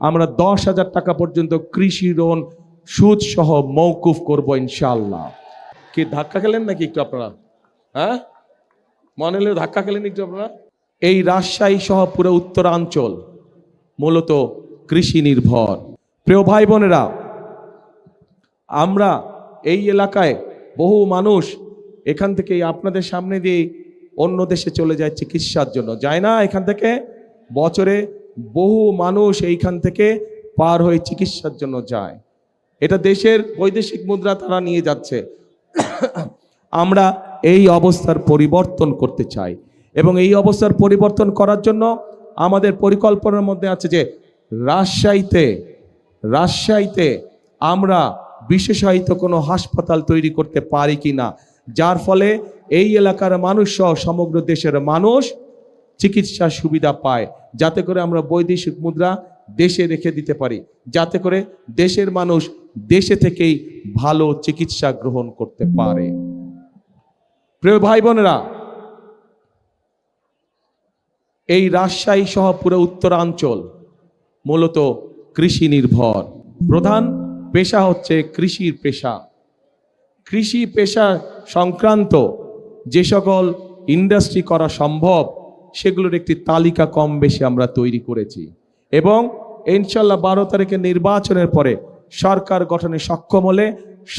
আমরা দশ হাজার টাকা পর্যন্ত কৃষি লোন সুদ সহ মৌকুফ করব ইনশাল্লাহ কি, ধাক্কা খেলেন নাকি একটু আপনারা? হ্যাঁ? মনে হলে ধাক্কা খেলেন একটু আপনারা? এই রাজশাহী সহ পুরো উত্তরাঞ্চল মূলত কৃষি নির্ভর। প্রিয় ভাই বোনেরা, আমরা এই এলাকায় বহু মানুষ এখান থেকে আপনাদের সামনে দিয়ে অন্য দেশে চলে যায় চিকিৎসার জন্য। যায় না এখান থেকে? বছরে বহু মানুষ এইখান থেকে পার হয়ে চিকিৎসার জন্য যায়। এটা দেশের বৈদেশিক মুদ্রা তারা নিয়ে যাচ্ছে। আমরা এই অবস্থার পরিবর্তন করতে চাই এবং এই অবস্থার পরিবর্তন করার জন্য আমাদের পরিকল্পনার মধ্যে আছে যে রাজশাহীতে রাজশাহীতে আমরা বিশেষায়িত কোনো হাসপাতাল তৈরি করতে পারি কি না যার ফলে এই এলাকার মানুষ সহ সমগ্র দেশের মানুষ চিকিৎসা সুবিধা পায়। যাতে করে আমরা বৈদেশিক মুদ্রা দেশে রেখে দিতে পারি। যাতে করে দেশের মানুষ দেশে থেকেই ভালো চিকিৎসা গ্রহণ করতে পারে। প্রিয় ভাই বোনেরা, এই রাজশাহী সহ পুরো উত্তরাঞ্চল মূলত কৃষি নির্ভর। প্রধান পেশা হচ্ছে কৃষির পেশা। কৃষি পেশা সংক্রান্ত যে সকল ইন্ডাস্ট্রি করা সম্ভব সেগুলোর একটি তালিকা কম বেশি আমরা তৈরি করেছি। এবং ইনশাল্লাহ বারো তারিখে নির্বাচনের পরে সরকার গঠনে সক্ষম হলে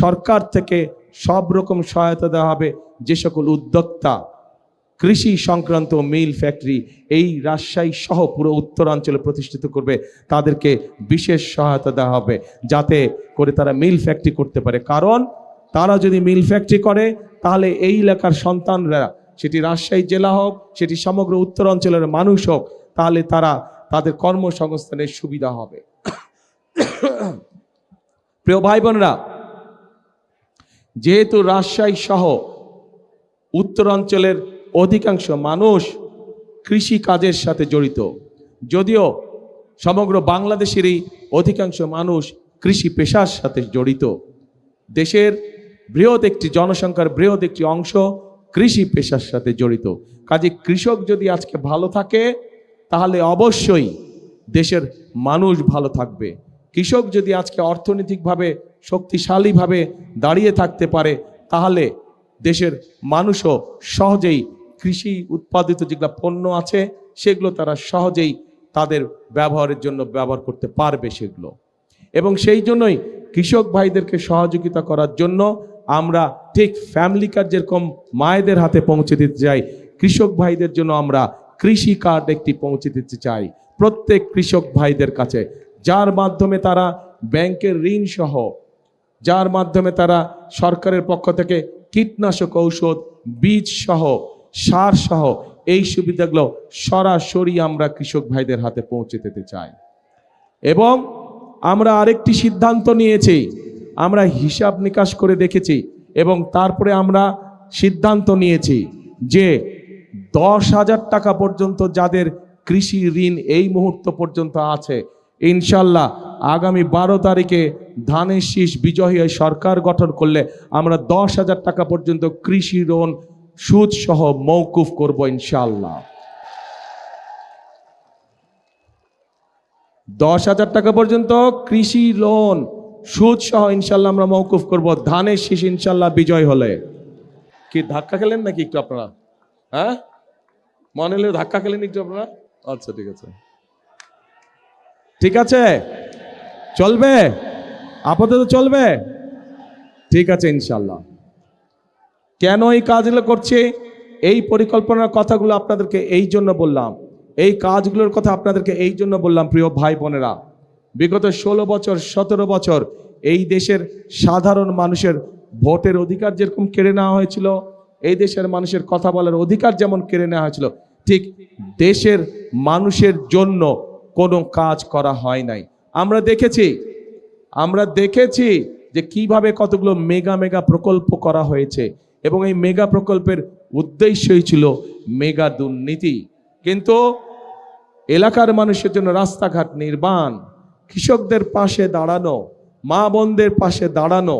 সরকার থেকে সব রকম সহায়তা দেওয়া হবে যে সকল উদ্যোক্তা, কৃষি সংক্রান্ত মিল ফ্যাক্টরি, এই রাজশাহী সহ পুরো উত্তরাঞ্চলে প্রতিষ্ঠিত করবে, তাদেরকে বিশেষ সহায়তা দেওয়া হবে যাতে করে তারা মিল ফ্যাক্টরি করতে পারে। কারণ তারা যদি মিল ফ্যাক্টরি করে, তাহলে এই এলাকার সন্তানরা সেটি রাজশাহী জেলা হোক, সেটি সমগ্র উত্তরাঞ্চলের মানুষ হোক, তাহলে তারা তাদের কর্মসংস্থানের সুবিধা হবে। প্রিয় ভাই বোনরা যেহেতু রাজশাহী সহ উত্তরাঞ্চলের অধিকাংশ মানুষ কৃষি কাজের সাথে জড়িত, যদিও সমগ্র বাংলাদেশেরই অধিকাংশ মানুষ কৃষি পেশার সাথে জড়িত। দেশের বৃহৎ একটি জনসংখ্যার বৃহৎ একটি অংশ কৃষি পেশার সাথে জড়িত। কাজে কৃষক যদি আজকে ভালো থাকে, তাহলে অবশ্যই দেশের মানুষ ভালো থাকবে। কৃষক যদি আজকে অর্থনৈতিকভাবে শক্তিশালীভাবে দাঁড়িয়ে থাকতে পারে, তাহলে দেশের মানুষও সহজেই কৃষি উৎপাদিত যেগুলো পণ্য আছে, সেগুলো তারা সহজেই তাদের ব্যবহারের জন্য ব্যবহার করতে পারবে সেগুলো। এবং সেই জন্যই কৃষক ভাইদেরকে সহযোগিতা করার জন্য আমরা ঠিক ফ্যামিলি কার্ড যেরকম মায়েদের হাতে পৌঁছে দিতে চাই, কৃষক ভাইদের জন্য আমরা কৃষি কার্ড একটি পৌঁছে দিতে চাই। প্রত্যেক কৃষক ভাইদের কাছে, যার মাধ্যমে তারা ব্যাংকের ঋণ সহ, যার মাধ্যমে তারা সরকারের পক্ষ থেকে কীটনাশক ঔষধ, বীজ সহ, সার সহ, এই সুবিধাগুলো সরাসরি আমরা কৃষক ভাইদের হাতে পৌঁছে দিতে চাই। এবং আমরা আরেকটি সিদ্ধান্ত নিয়েছি আমরা হিসাব নিকাশ করে দেখেছি এবং তারপরে আমরা সিদ্ধান্ত নিয়েছি যে দশ হাজার টাকা পর্যন্ত যাদের কৃষি ঋণ এই মুহূর্ত পর্যন্ত আছে, ইনশাল্লাহ আগামী বারো তারিখে ধানের শীষ বিজয়ী সরকার গঠন করলে আমরা দশ হাজার টাকা পর্যন্ত কৃষি ঋণ, সুদ সহ মৌকুফ করব ইনশাল্লাহ। দশ হাজার টাকা পর্যন্ত কৃষি লোন সুদ সহ ইনশাল্লাহ আমরা মৌকুফ করব। ধানের শীষ ইনশাল্লাহ বিজয় হলে। কি, ধাক্কা খেলেন নাকি একটু আপনারা? হ্যাঁ? মনে হলে ধাক্কা খেলেন একটু আপনারা? আচ্ছা ঠিক আছে। ঠিক আছে? চলবে? আপাতত চলবে? ঠিক আছে ইনশাল্লাহ কেন এই কাজগুলো করছে? এই পরিকল্পনার কথাগুলো আপনাদেরকে এই জন্য বললাম। এই কাজগুলোর কথা আপনাদেরকে এই জন্য বললাম, প্রিয় ভাই বোনেরা বিগত ষোলো বছর, সতেরো বছর এই দেশের সাধারণ মানুষের ভোটের অধিকার যেরকম কেড়ে নেওয়া হয়েছিল, এই দেশের মানুষের কথা বলার অধিকার যেমন কেড়ে নেওয়া হয়েছিল, ঠিক দেশের মানুষের জন্য কোনো কাজ করা হয় নাই। আমরা দেখেছি আমরা দেখেছি যে কীভাবে কতগুলো মেগা মেগা প্রকল্প করা হয়েছে এবং এই মেগা প্রকল্পের উদ্দেশ্যই ছিল মেগা দুর্নীতি। কিন্তু এলাকার মানুষের জন্য রাস্তাঘাট নির্মাণ কৃষকদের পাশে দাঁড়ানো, মা বোনদের পাশে দাঁড়ানো,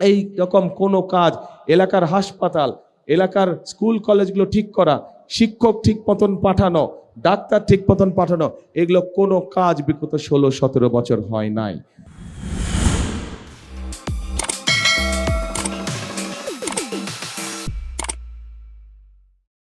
এই রকম কোনো কাজ এলাকার হাসপাতাল, এলাকার স্কুল কলেজগুলো ঠিক করা, শিক্ষক ঠিক মতন পাঠানো, ডাক্তার ঠিক মতন পাঠানো, এগুলো কোনো কাজ বিগত ষোলো সতেরো বছর হয় নাই।